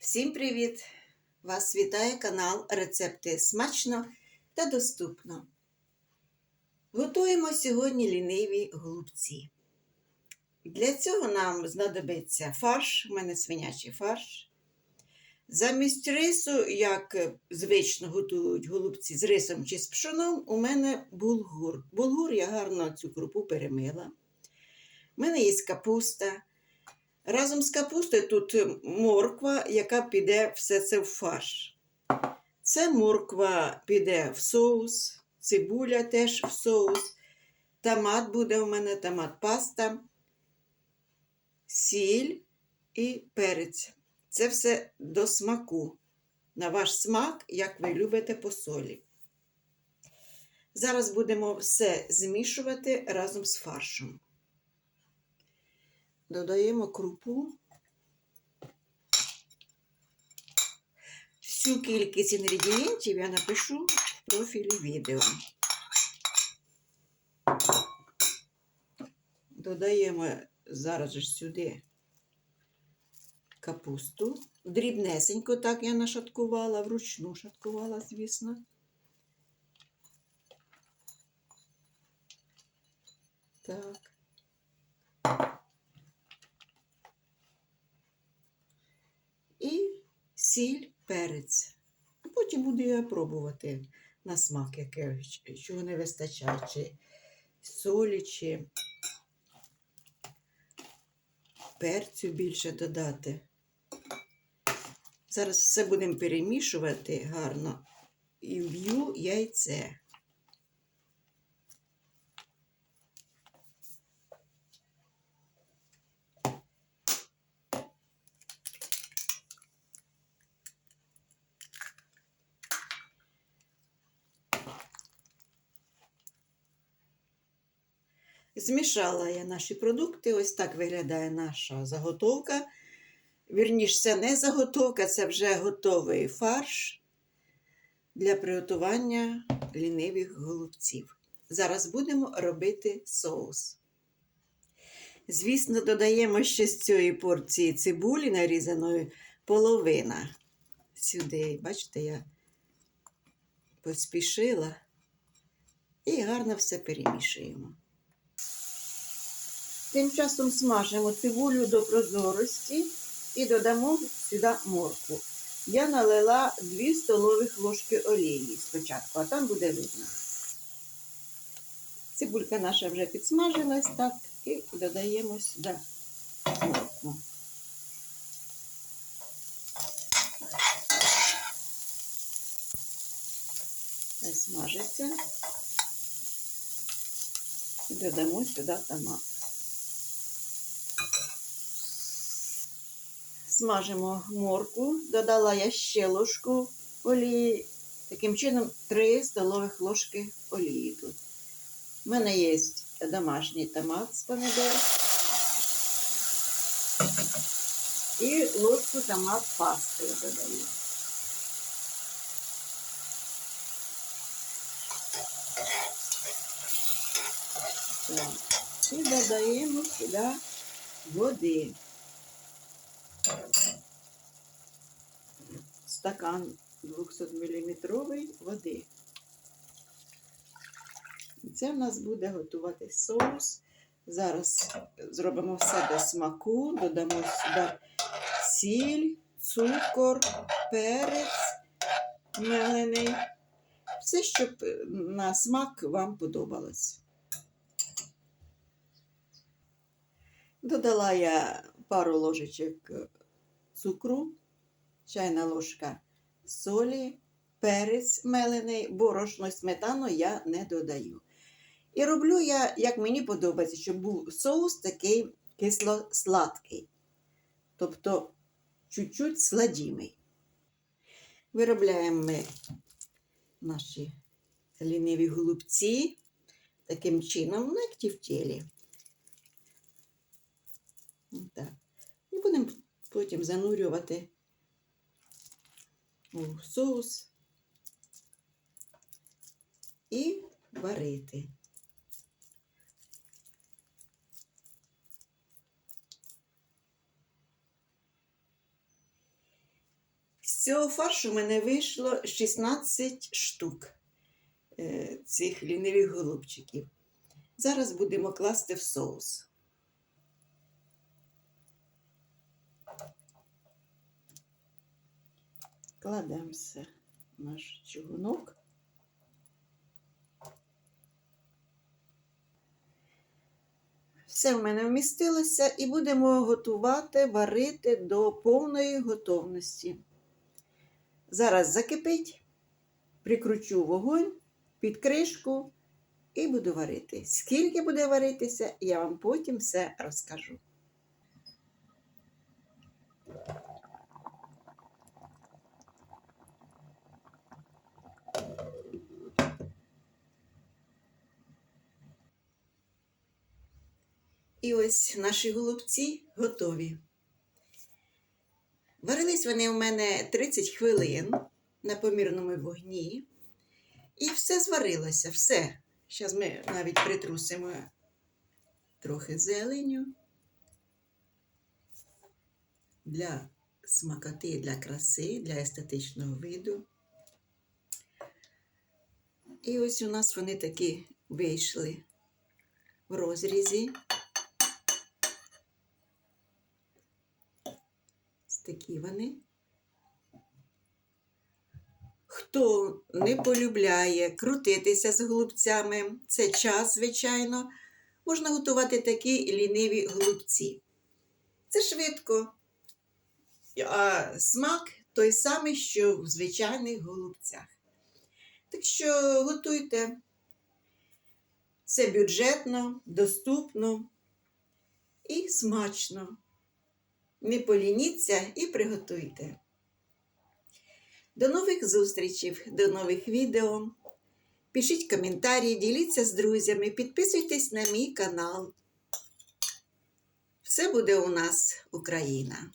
Всім привіт! Вас вітає канал Рецепти смачно та доступно. Готуємо сьогодні ліниві голубці. Для цього нам знадобиться фарш, у мене свинячий фарш. Замість рису, як звично готують голубці з рисом чи з пшоном, у мене булгур. Булгур я гарно цю крупу перемила. У мене є капуста. Разом з капустою тут морква, яка піде все це в фарш. Це морква піде в соус, цибуля теж в соус, томат буде у мене, томат паста, сіль і перець. Це все до смаку. На ваш смак, як ви любите по солі. Зараз будемо все змішувати разом з фаршем. Додаємо крупу. Всю кількість інгредієнтів я напишу в профілі відео. Додаємо зараз же сюди капусту. Дрібнесенько так я нашаткувала, вручну шаткувала, звісно. Так. і сіль, перець. А потім буду я пробувати на смак, яке, чого не вистачає, чи солі, чи перцю більше додати. Зараз все будемо перемішувати гарно і вб'ю яйце. Змішала я наші продукти. Ось так виглядає наша заготовка. Вірніше, це не заготовка, це вже готовий фарш для приготування лінивих голубців. Зараз будемо робити соус. Звісно, додаємо ще з цієї порції цибулі, нарізаної половина. Сюди, бачите, я поспішила і гарно все перемішуємо. Тим часом смажимо цибулю до прозорості і додамо сюди морку. Я налила 2 столових ложки олії спочатку, а там буде видно. Цибулька наша вже підсмажилась, так, і додаємо сюди морку. Смажиться. І додамо сюди томат. Смажимо морку, додала я ще ложку олії. Таким чином 3 столових ложки олії тут. У мене є домашній томат з помідор. І ложку томат пасти я додаю. Так. І додаємо сюди води. Стакан 200 мм води. І це в нас буде готувати соус. Зараз зробимо все до смаку, додамо сюди сіль, цукор, перець мелений. Все, щоб на смак вам подобалось. Додала я пару ложечок цукру, чайна ложка солі, перець мелений, борошно, сметану я не додаю. І роблю я, як мені подобається, щоб був соус такий кисло-сладкий, тобто чуть-чуть сладімий. Виробляємо ми наші ліниві голубці таким чином, ну, як ті в тілі. Потім занурювати у соус і варити. З цього фаршу в мене вийшло 16 штук е, цих лінивих голубчиків. Зараз будемо класти в соус. Кладемо все в наш чугунок. Все в мене вмістилося і будемо готувати, варити до повної готовності. Зараз закипить, прикручу вогонь під кришку і буду варити. Скільки буде варитися, я вам потім все розкажу. І ось наші голубці готові. Варились вони у мене 30 хвилин на помірному вогні. І все зварилося, все. Зараз ми навіть притрусимо трохи зеленю для смакоти, для краси, для естетичного виду. І ось у нас вони такі вийшли в розрізі. Такі вони. Хто не полюбляє крутитися з голубцями, це час, звичайно, можна готувати такі ліниві голубці. Це швидко, а смак той самий, що в звичайних голубцях. Так що готуйте. Це бюджетно, доступно і смачно. Не полініться і приготуйте. До нових зустрічей, до нових відео. Пишіть коментарі, діліться з друзями, підписуйтесь на мій канал. Все буде у нас Україна!